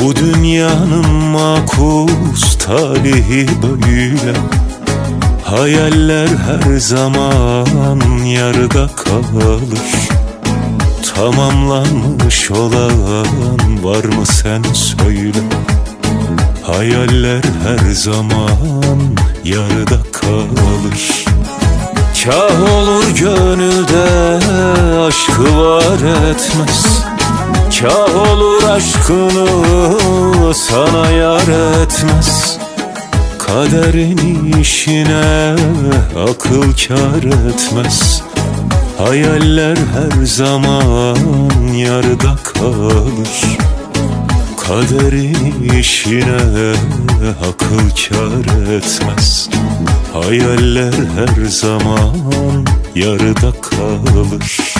Bu dünyanın makus talihi böyle. Hayaller her zaman yarıda kalır. Tamamlanmış olan var mı sen söyle. Hayaller her zaman yarıda kalır. Kah olur gönülde aşkı var etmez Kah olur aşkını sana yar etmez. Kaderin işine akıl kar etmez. Hayaller her zaman yarıda kalır. Kaderin işine akıl kar etmez. Hayaller her zaman yarıda kalır